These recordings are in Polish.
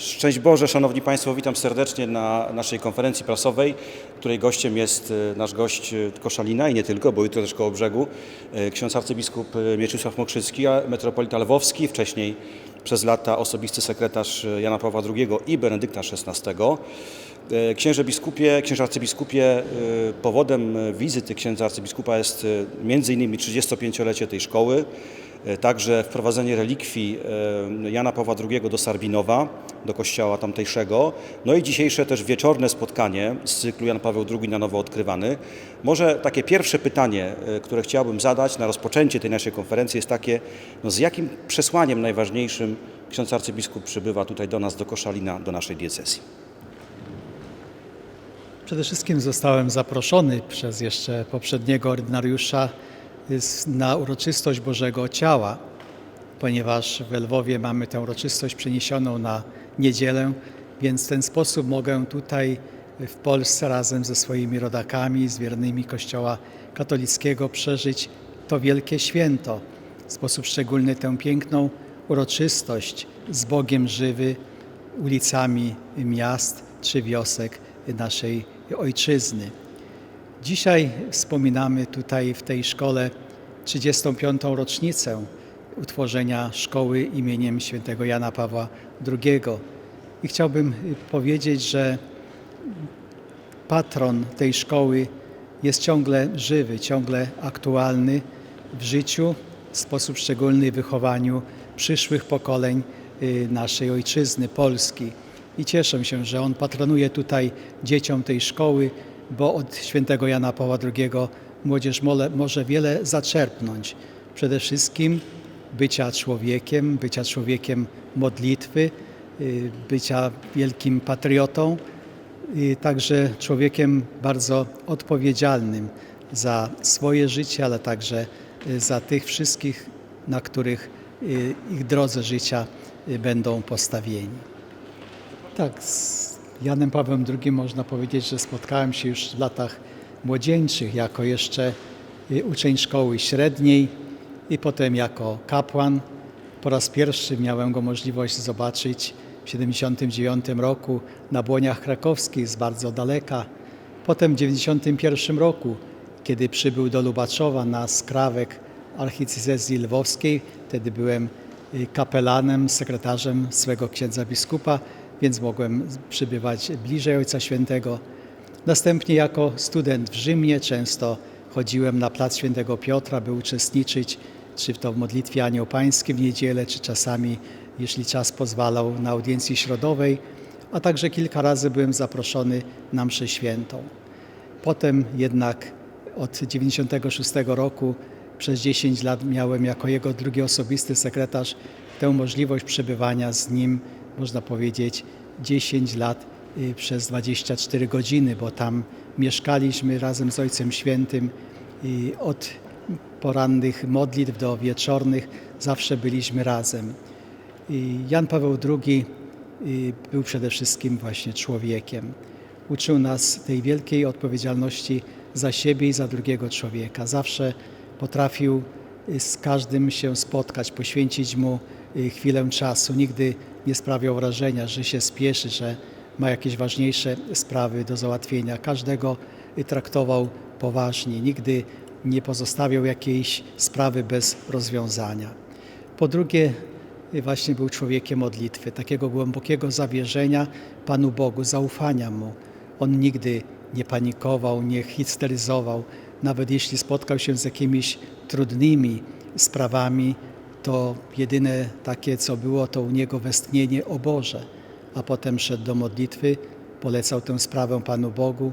Szczęść Boże, Szanowni Państwo, witam serdecznie na naszej konferencji prasowej, której gościem jest e, nasz gość e, Koszalina i nie tylko, bo jutro też koło brzegu, e, ksiądz arcybiskup Mieczysław Mokrzycki, metropolita lwowski, wcześniej przez lata osobisty sekretarz Jana Pawła II i Benedykta XVI. Księże biskupie, księże arcybiskupie, powodem wizyty księdza arcybiskupa jest innymi 35-lecie tej szkoły, także wprowadzenie relikwii e, Jana Pawła II do Sarbinowa, do kościoła tamtejszego, no i dzisiejsze też wieczorne spotkanie z cyklu Jan Paweł II na nowo odkrywany. Może takie pierwsze pytanie, e, które chciałbym zadać na rozpoczęcie tej naszej konferencji jest takie, no z jakim przesłaniem najważniejszym ksiądz arcybiskup przybywa tutaj do nas, do Koszalina, do naszej diecezji? Przede wszystkim zostałem zaproszony przez jeszcze poprzedniego ordynariusza na uroczystość Bożego Ciała, ponieważ w Lwowie mamy tę uroczystość przeniesioną na niedzielę, więc w ten sposób mogę tutaj w Polsce razem ze swoimi rodakami, z wiernymi Kościoła katolickiego przeżyć to wielkie święto. W sposób szczególny tę piękną uroczystość z Bogiem żywy ulicami miast czy wiosek naszej ojczyzny. Dzisiaj wspominamy tutaj w tej szkole 35. rocznicę utworzenia szkoły imieniem świętego Jana Pawła II. I chciałbym powiedzieć, że patron tej szkoły jest ciągle żywy, ciągle aktualny w życiu, w sposób szczególny w wychowaniu przyszłych pokoleń y, naszej ojczyzny, Polski. I cieszę się, że on patronuje tutaj dzieciom tej szkoły, bo od świętego Jana Pawła II młodzież mole, może wiele zaczerpnąć. Przede wszystkim bycia człowiekiem, bycia człowiekiem modlitwy, y, bycia wielkim patriotą, i także człowiekiem bardzo odpowiedzialnym za swoje życie, ale także y, za tych wszystkich, na których y, ich drodze życia y, będą postawieni. Tak, Janem Pawłem II można powiedzieć, że spotkałem się już w latach młodzieńczych jako jeszcze y, uczeń szkoły średniej i potem jako kapłan. Po raz pierwszy miałem go możliwość zobaczyć w 1979 roku na błoniach krakowskich z bardzo daleka. Potem w 1991 roku, kiedy przybył do Lubaczowa na skrawek archidiecezji lwowskiej, wtedy byłem y, kapelanem, sekretarzem swego księdza biskupa, więc mogłem przybywać bliżej Ojca Świętego. Następnie jako student w Rzymie często chodziłem na plac Świętego Piotra, by uczestniczyć czy to w modlitwie Anioł Pański w niedzielę, czy czasami, jeśli czas pozwalał, na audiencji środowej, a także kilka razy byłem zaproszony na mszę świętą. Potem jednak od 96 roku przez 10 lat miałem jako jego drugi osobisty sekretarz tę możliwość przebywania z nim, można powiedzieć, 10 lat y, przez 24 godziny, bo tam mieszkaliśmy razem z Ojcem Świętym od porannych modlitw do wieczornych zawsze byliśmy razem. Jan Paweł II y, był przede wszystkim właśnie człowiekiem. Uczył nas tej wielkiej odpowiedzialności za siebie i za drugiego człowieka. Zawsze potrafił y, z każdym się spotkać, poświęcić mu chwilę czasu. Nigdy nie sprawiał wrażenia, że się spieszy, że ma jakieś ważniejsze sprawy do załatwienia. Każdego y, traktował poważnie. Nigdy nie pozostawiał jakiejś sprawy bez rozwiązania. Po drugie, y, właśnie był człowiekiem modlitwy, takiego głębokiego zawierzenia Panu Bogu, zaufania Mu. On nigdy nie panikował, nie histeryzował. Nawet jeśli spotkał się z jakimiś trudnymi sprawami, to jedyne takie, co było, to u niego westchnienie o Boże. A potem szedł do modlitwy, polecał tę sprawę Panu Bogu,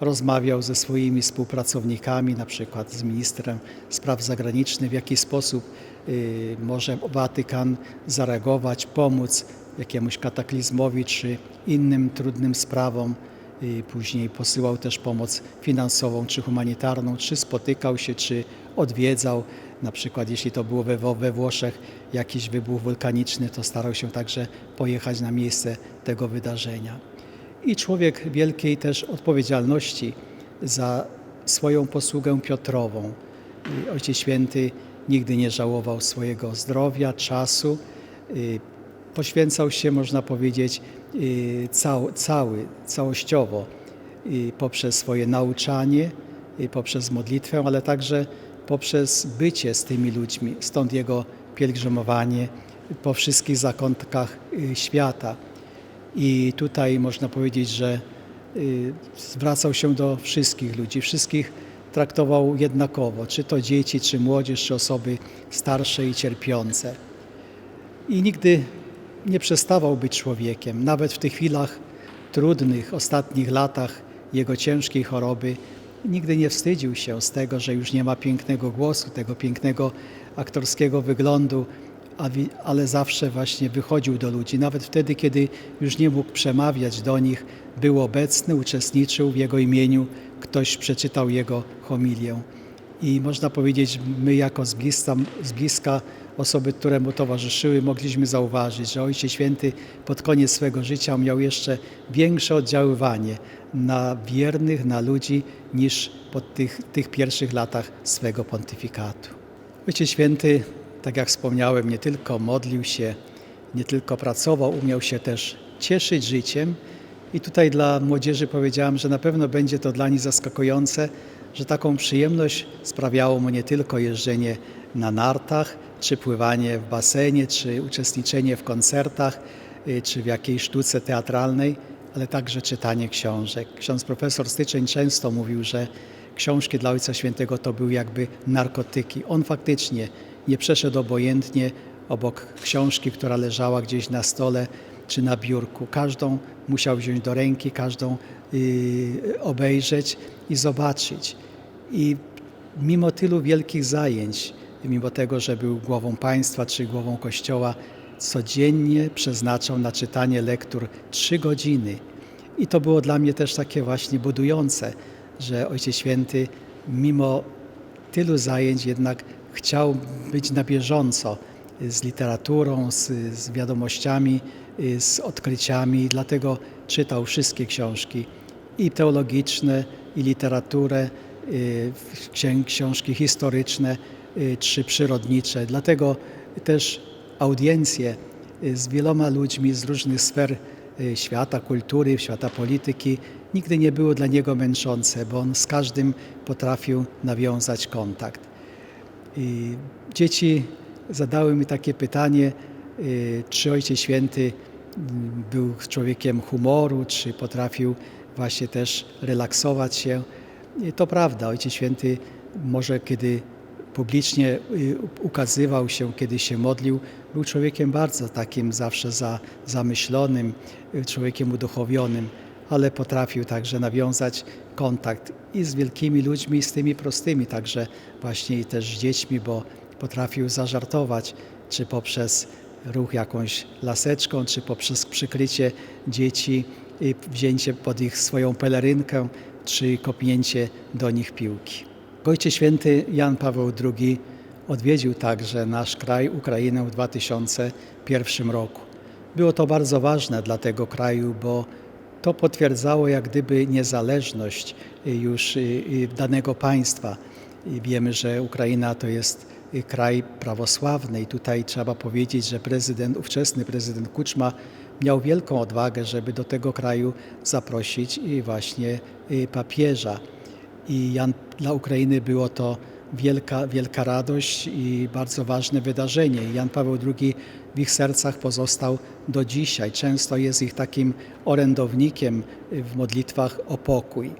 rozmawiał ze swoimi współpracownikami, na przykład z ministrem spraw zagranicznych, w jaki sposób y, może Watykan zareagować, pomóc jakiemuś kataklizmowi czy innym trudnym sprawom. Y, Później posyłał też pomoc finansową czy humanitarną, czy spotykał się, czy odwiedzał. Na przykład jeśli to było we, we Włoszech jakiś wybuch wulkaniczny, to starał się także pojechać na miejsce tego wydarzenia i człowiek wielkiej też odpowiedzialności za swoją posługę Piotrową. Ojciec Święty nigdy nie żałował swojego zdrowia, czasu. Y, poświęcał się, można powiedzieć, y, cał, cały, całościowo y, poprzez swoje nauczanie, poprzez modlitwę, ale także poprzez bycie z tymi ludźmi. Stąd jego pielgrzymowanie po wszystkich zakątkach y, świata. I tutaj można powiedzieć, że y, zwracał się do wszystkich ludzi, wszystkich traktował jednakowo, czy to dzieci, czy młodzież, czy osoby starsze i cierpiące. I nigdy nie przestawał być człowiekiem, nawet w tych chwilach trudnych, ostatnich latach jego ciężkiej choroby. Nigdy nie wstydził się z tego, że już nie ma pięknego głosu, tego pięknego aktorskiego wyglądu, ale zawsze właśnie wychodził do ludzi. Nawet wtedy, kiedy już nie mógł przemawiać do nich, był obecny, uczestniczył w jego imieniu, ktoś przeczytał jego homilię. I można powiedzieć, my jako z bliska, z bliska osoby, które mu towarzyszyły, mogliśmy zauważyć, że Ojciec Święty pod koniec swego życia miał jeszcze większe oddziaływanie na wiernych, na ludzi, niż pod tych, tych pierwszych latach swego pontyfikatu. Ojciec Święty, tak jak wspomniałem, nie tylko modlił się, nie tylko pracował, umiał się też cieszyć życiem. I tutaj dla młodzieży powiedziałem, że na pewno będzie to dla nich zaskakujące, że taką przyjemność sprawiało mu nie tylko jeżdżenie na nartach, czy pływanie w basenie, czy uczestniczenie w koncertach, y, czy w jakiejś sztuce teatralnej, ale także czytanie książek. Ksiądz profesor Styczeń często mówił, że książki dla Ojca Świętego to były jakby narkotyki. On faktycznie nie przeszedł obojętnie obok książki, która leżała gdzieś na stole czy na biurku. Każdą musiał wziąć do ręki, każdą y, obejrzeć i zobaczyć. I mimo tylu wielkich zajęć, mimo tego, że był głową państwa czy głową kościoła, codziennie przeznaczał na czytanie lektur trzy godziny. I to było dla mnie też takie właśnie budujące, że Ojciec Święty mimo tylu zajęć jednak chciał być na bieżąco z literaturą, z, z wiadomościami, y, z odkryciami, dlatego czytał wszystkie książki i teologiczne, i literaturę, y, książki historyczne y, czy przyrodnicze. Dlatego też audiencje y, z wieloma ludźmi z różnych sfer y, świata kultury, świata polityki nigdy nie były dla niego męczące, bo on z każdym potrafił nawiązać kontakt. I dzieci zadały mi takie pytanie, y, czy Ojciec Święty mm, był człowiekiem humoru, czy potrafił właśnie też relaksować się. To prawda, Ojciec Święty może kiedy publicznie y, ukazywał się, kiedy się modlił, był człowiekiem bardzo takim zawsze za, zamyślonym, y, człowiekiem uduchowionym, ale potrafił także nawiązać kontakt i z wielkimi ludźmi, i z tymi prostymi, także właśnie i też z dziećmi, bo potrafił zażartować, czy poprzez ruch jakąś laseczką, czy poprzez przykrycie dzieci, i wzięcie pod ich swoją pelerynkę, czy kopnięcie do nich piłki. Ojciec Święty Jan Paweł II odwiedził także nasz kraj, Ukrainę w 2001 roku. Było to bardzo ważne dla tego kraju, bo to potwierdzało jak gdyby niezależność już danego państwa. I wiemy, że Ukraina to jest kraj prawosławny i tutaj trzeba powiedzieć, że prezydent, ówczesny prezydent Kuczma miał wielką odwagę, żeby do tego kraju zaprosić i właśnie y, papieża. I Jan, dla Ukrainy było to wielka, wielka radość i bardzo ważne wydarzenie. Jan Paweł II w ich sercach pozostał do dzisiaj. Często jest ich takim orędownikiem w modlitwach o pokój.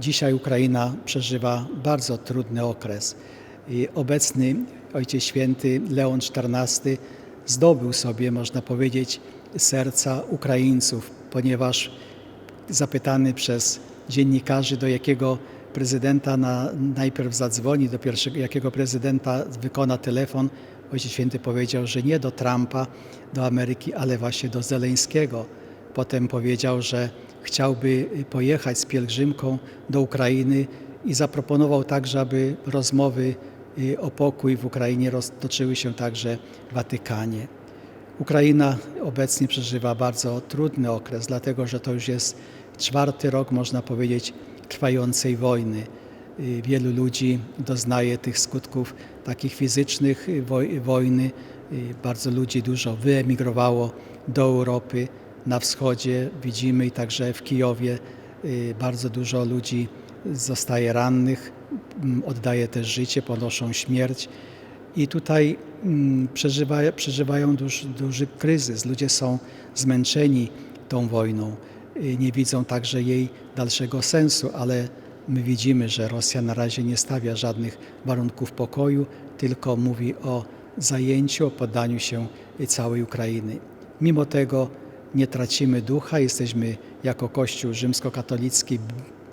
Dzisiaj Ukraina przeżywa bardzo trudny okres. Obecny Ojciec Święty Leon XIV zdobył sobie, można powiedzieć, serca Ukraińców, ponieważ zapytany przez dziennikarzy, do jakiego prezydenta na, najpierw zadzwoni, do pierwszego, jakiego prezydenta wykona telefon, Ojciec Święty powiedział, że nie do Trumpa, do Ameryki, ale właśnie do Zeleńskiego. Potem powiedział, że chciałby pojechać z pielgrzymką do Ukrainy i zaproponował także, aby rozmowy o pokój w Ukrainie roztoczyły się także w Watykanie. Ukraina obecnie przeżywa bardzo trudny okres, dlatego że to już jest czwarty rok, można powiedzieć, trwającej wojny. Y, Wielu ludzi doznaje tych skutków takich fizycznych y, woj- wojny, y, bardzo ludzi dużo wyemigrowało do Europy. Na wschodzie widzimy i także w Kijowie y, bardzo dużo ludzi zostaje rannych, oddaje też życie, ponoszą śmierć. I tutaj mm, przeżywa, przeżywają duży, duży kryzys. Ludzie są zmęczeni tą wojną. Y, Nie widzą także jej dalszego sensu, ale my widzimy, że Rosja na razie nie stawia żadnych warunków pokoju, tylko mówi o zajęciu, o poddaniu się całej Ukrainy. Mimo tego nie tracimy ducha, jesteśmy jako Kościół rzymskokatolicki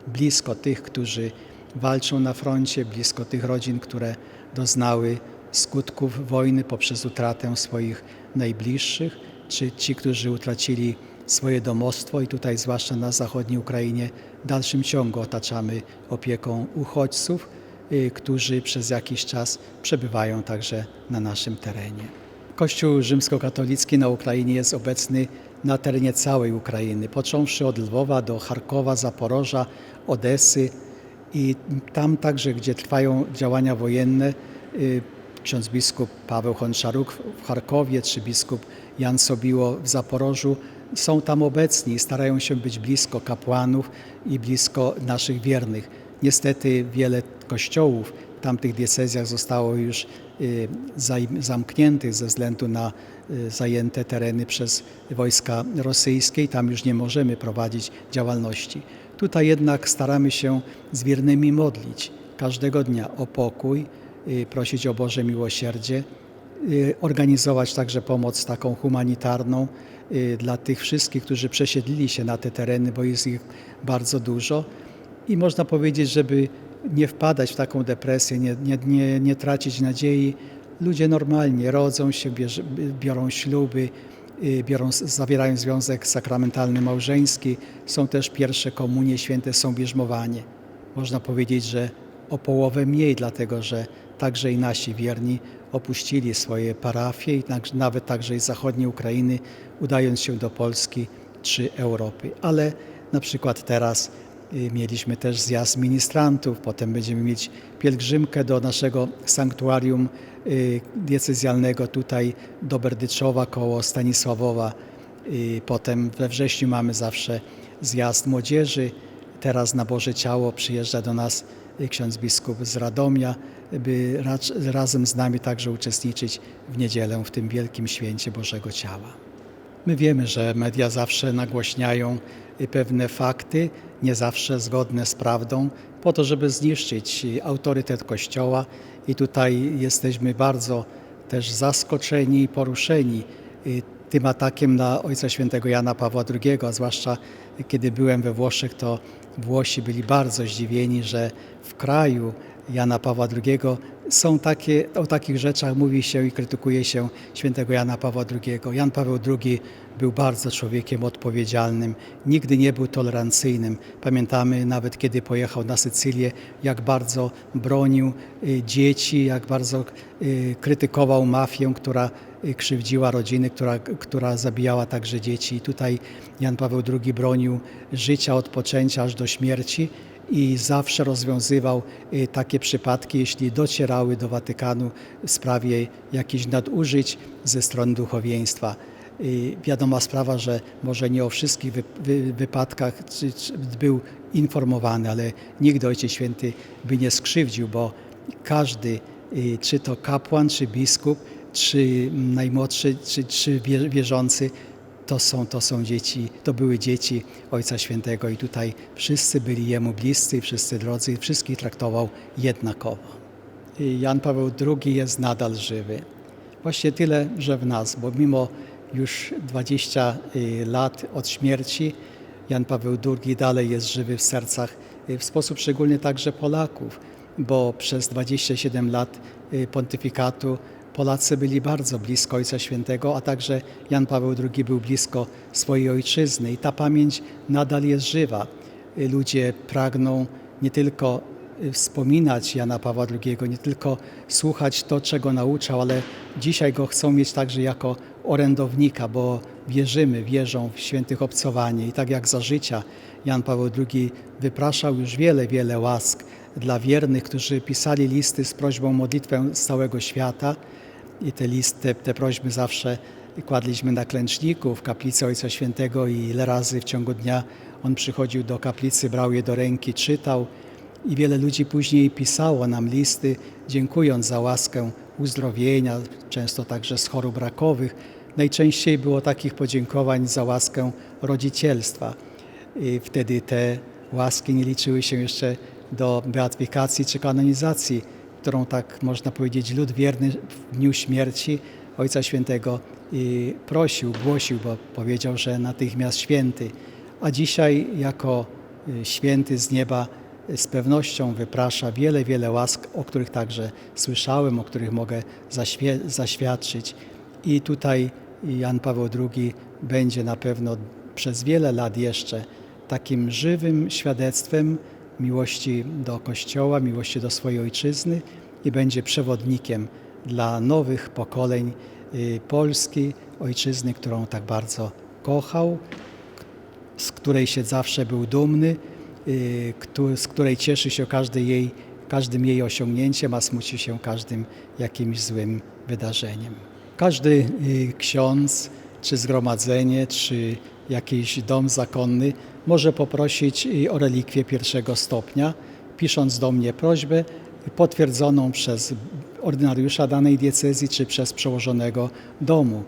blisko tych, którzy walczą na froncie, blisko tych rodzin, które doznały skutków wojny poprzez utratę swoich najbliższych, czy ci, którzy utracili swoje domostwo i tutaj zwłaszcza na zachodniej Ukrainie w dalszym ciągu otaczamy opieką uchodźców, y, którzy przez jakiś czas przebywają także na naszym terenie. Kościół rzymskokatolicki na Ukrainie jest obecny na terenie całej Ukrainy, począwszy od Lwowa do Charkowa, Zaporoża, Odesy i tam także, gdzie trwają działania wojenne, y, ksiądz biskup Paweł Honczaruk w Charkowie czy biskup Jan Sobiło w Zaporożu są tam obecni i starają się być blisko kapłanów i blisko naszych wiernych. Niestety wiele kościołów w tamtych diecezjach zostało już y, zamkniętych ze względu na y, zajęte tereny przez wojska rosyjskie i tam już nie możemy prowadzić działalności. Tutaj jednak staramy się z wiernymi modlić każdego dnia o pokój, y, prosić o Boże miłosierdzie, y, organizować także pomoc taką humanitarną y, dla tych wszystkich, którzy przesiedlili się na te tereny, bo jest ich bardzo dużo. I można powiedzieć, żeby nie wpadać w taką depresję, nie, nie, nie, nie tracić nadziei, ludzie normalnie rodzą się, biorą śluby, biorą, zawierają związek sakramentalny małżeński, są też pierwsze komunie, święte są bierzmowanie. Można powiedzieć, że o połowę mniej, dlatego że także i nasi wierni opuścili swoje parafie i nawet także i zachodniej Ukrainy, udając się do Polski czy Europy. Ale na przykład teraz y, mieliśmy też zjazd ministrantów, potem będziemy mieć pielgrzymkę do naszego sanktuarium y, diecezjalnego tutaj do Berdyczowa koło Stanisławowa. Potem we wrześniu mamy zawsze zjazd młodzieży. Teraz na Boże Ciało przyjeżdża do nas y, ksiądz biskup z Radomia, by razem z nami także uczestniczyć w niedzielę w tym wielkim święcie Bożego Ciała. My wiemy, że media zawsze nagłośniają y, pewne fakty, nie zawsze zgodne z prawdą, po to, żeby zniszczyć y, autorytet Kościoła. I tutaj jesteśmy bardzo też zaskoczeni i poruszeni y, tym atakiem na Ojca Świętego Jana Pawła II, a zwłaszcza kiedy byłem we Włoszech, to Włosi byli bardzo zdziwieni, że w kraju Jana Pawła II są takie, o takich rzeczach mówi się i krytykuje się świętego Jana Pawła II. Jan Paweł II był bardzo człowiekiem odpowiedzialnym, nigdy nie był tolerancyjnym. Pamiętamy nawet kiedy pojechał na Sycylię, jak bardzo bronił y, dzieci, jak bardzo y, krytykował mafię, która y, krzywdziła rodziny, która, która zabijała także dzieci. I tutaj Jan Paweł II bronił życia od poczęcia aż do śmierci i zawsze rozwiązywał y, takie przypadki, jeśli docierały do Watykanu w sprawie jakichś nadużyć ze strony duchowieństwa. Y, Wiadoma sprawa, że może nie o wszystkich wy, wy, wypadkach był informowany, ale nigdy Ojciec Święty by nie skrzywdził, bo każdy, y, czy to kapłan, czy biskup, czy najmłodszy, czy, czy wie- wierzący, to są, to są dzieci, to były dzieci Ojca Świętego i tutaj wszyscy byli Jemu bliscy, wszyscy drodzy, wszystkich traktował jednakowo. I Jan Paweł II jest nadal żywy. Właśnie tyle, że w nas, bo mimo już 20 y, lat od śmierci, Jan Paweł II dalej jest żywy w sercach, y, w sposób szczególny także Polaków, bo przez 27 lat y, pontyfikatu Polacy byli bardzo blisko Ojca Świętego, a także Jan Paweł II był blisko swojej ojczyzny i ta pamięć nadal jest żywa. Ludzie pragną nie tylko y, wspominać Jana Pawła II, nie tylko słuchać to, czego nauczał, ale dzisiaj go chcą mieć także jako orędownika, bo wierzymy, wierzą w świętych obcowanie. I tak jak za życia Jan Paweł II wypraszał już wiele, wiele łask dla wiernych, którzy pisali listy z prośbą o modlitwę z całego świata, i te listy, te prośby zawsze kładliśmy na klęczniku w kaplicy Ojca Świętego i ile razy w ciągu dnia on przychodził do kaplicy, brał je do ręki, czytał i wiele ludzi później pisało nam listy, dziękując za łaskę uzdrowienia, często także z chorób rakowych. Najczęściej było takich podziękowań za łaskę rodzicielstwa. I wtedy te łaski nie liczyły się jeszcze do beatyfikacji czy kanonizacji, którą tak można powiedzieć lud wierny w dniu śmierci Ojca Świętego prosił, głosił, bo powiedział, że natychmiast święty. A dzisiaj jako y, święty z nieba z pewnością wyprasza wiele, wiele łask, o których także słyszałem, o których mogę zaświadczyć. I tutaj Jan Paweł II będzie na pewno przez wiele lat jeszcze takim żywym świadectwem miłości do Kościoła, miłości do swojej ojczyzny i będzie przewodnikiem dla nowych pokoleń y, Polski, ojczyzny, którą tak bardzo kochał, z której się zawsze był dumny, y, z której cieszy się każdy jej, każdym jej osiągnięciem, a smuci się każdym jakimś złym wydarzeniem. Każdy y, ksiądz, czy zgromadzenie, czy jakiś dom zakonny może poprosić o relikwię pierwszego stopnia, pisząc do mnie prośbę potwierdzoną przez ordynariusza danej diecezji, czy przez przełożonego domu.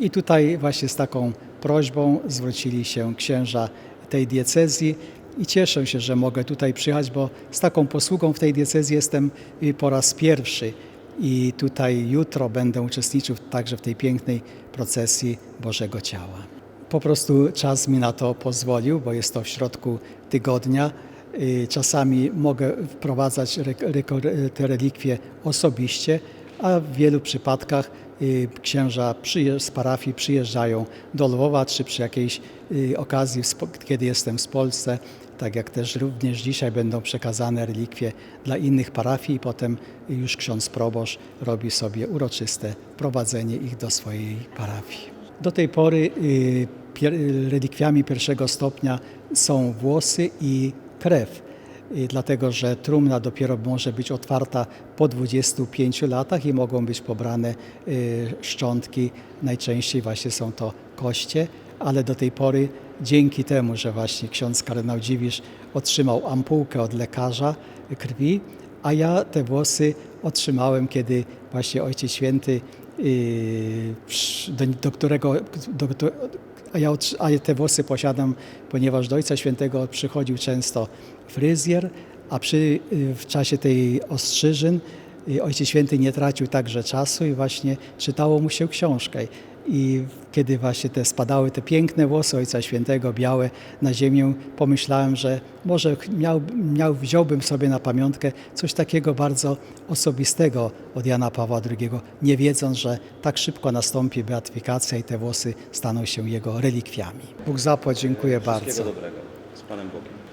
I tutaj właśnie z taką prośbą zwrócili się księża tej diecezji i cieszę się, że mogę tutaj przyjechać, bo z taką posługą w tej diecezji jestem y, po raz pierwszy i tutaj jutro będę uczestniczył także w tej pięknej procesji Bożego Ciała. Po prostu czas mi na to pozwolił, bo jest to w środku tygodnia. Y, Czasami mogę wprowadzać reko- te relikwie osobiście, a w wielu przypadkach y, księża z parafii przyjeżdżają do Lwowa, czy przy jakiejś y, okazji, kiedy jestem w Polsce, tak jak też również dzisiaj będą przekazane relikwie dla innych parafii i potem już ksiądz proboszcz robi sobie uroczyste wprowadzenie ich do swojej parafii. Do tej pory y, relikwiami pierwszego stopnia są włosy i krew y, dlatego że trumna dopiero może być otwarta po 25 latach i mogą być pobrane y, szczątki. Najczęściej właśnie są to koście, ale do tej pory dzięki temu, że właśnie ksiądz kardynał Dziwisz otrzymał ampułkę od lekarza krwi, a ja te włosy otrzymałem, kiedy właśnie Ojciec Święty, przy- do, do którego, do, do, a, ja, a te włosy posiadam, ponieważ do Ojca Świętego przychodził często fryzjer, a przy, yy, w czasie tej ostrzyżyn yy, Ojciec Święty nie tracił także czasu i właśnie czytało mu się książkę. I kiedy właśnie te spadały te piękne włosy Ojca Świętego, białe na ziemię, pomyślałem, że może miał, miał, wziąłbym sobie na pamiątkę coś takiego bardzo osobistego od Jana Pawła II, nie wiedząc, że tak szybko nastąpi beatyfikacja i te włosy staną się jego relikwiami. Bóg zapłać, dziękuję bardzo. Dobrego. Z Panem Bogiem.